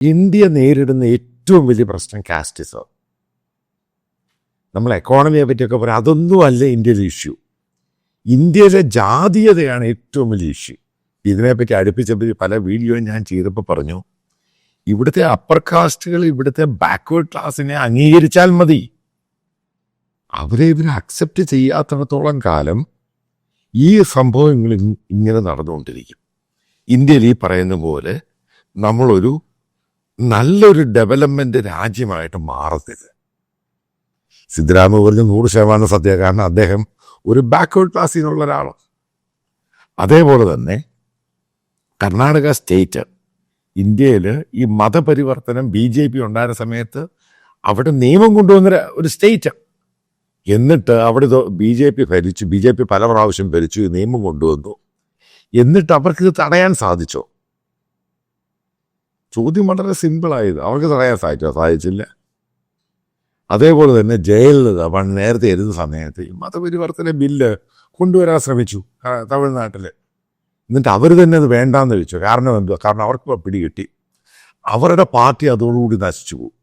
India നേരിടുന്ന ഏറ്റവും വലിയ പ്രശ്നം കാസ്റ്റിസം. നമ്മൾ എക്കോണമിയെ പറ്റിയൊക്കെ പറയാം അതൊന്നും അല്ല ഇന്ത്യയിലെ ഇഷ്യൂ ഇന്ത്യയിലെ ജാതീയതയാണ് ഏറ്റവും വലിയ ഇഷ്യൂ ഇതിനെപ്പറ്റി അടുപ്പിച്ചപ്പോൾ പല വീഡിയോ ഞാൻ ചെയ്തപ്പോൾ പറഞ്ഞു ഇവിടുത്തെ അപ്പർ കാസ്റ്റുകൾ ഇവിടുത്തെ ബാക്ക്വേർഡ് ക്ലാസ്സിനെ അംഗീകരിച്ചാൽ മതി. അവരെ ഇവർ അക്സെപ്റ്റ് ചെയ്യാത്തിടത്തോളം കാലം ഈ സംഭവങ്ങൾ ഇങ്ങനെ നടന്നുകൊണ്ടിരിക്കും. ഇന്ത്യയിൽ ഈ പറയുന്ന പോലെ നമ്മളൊരു നല്ലൊരു ഡെവലപ്മെന്റ് രാജ്യമായിട്ട് മാറത്തില്ല സിദ്ധരാമ പറഞ്ഞ നൂറ് ശതമാനം സത്യ കാരണം അദ്ദേഹം ഒരു ബാക്ക്വേർഡ് ക്ലാസ്സിൽ നിന്നുള്ള ഒരാളാണ്. അതേപോലെ തന്നെ കർണാടക സ്റ്റേറ്റ് ഇന്ത്യയിൽ ഈ മതപരിവർത്തനം ബി ജെ പി ഉണ്ടായ സമയത്ത് അവിടെ നിയമം കൊണ്ടുവന്ന ഒരു സ്റ്റേറ്റ് എന്നിട്ട് അവിടെ ബി ജെ പി ഭരിച്ചു ബി ജെ പി പല പ്രാവശ്യം ഭരിച്ചു നിയമം കൊണ്ടുവന്നു. എന്നിട്ട് അവർക്ക് തടയാൻ സാധിച്ചോ? ചോദ്യം വളരെ സിമ്പിളായത് അവർക്ക് തടയാൻ സാധിച്ചോ? സാധിച്ചില്ല. അതേപോലെ തന്നെ ജയിലിൽ പണ്ട് നേരത്തെ എഴുതുന്ന സമയത്ത് മതപരിവർത്തന ബില്ല് കൊണ്ടുവരാൻ ശ്രമിച്ചു തമിഴ്നാട്ടിൽ എന്നിട്ട് അവർ തന്നെ അത് വേണ്ടാന്ന് വെച്ചു കാരണം എന്തുവാ? കാരണം അവർക്ക് പിടികിട്ടി. അവരുടെ പാർട്ടി അതോടുകൂടി നശിച്ചു പോകും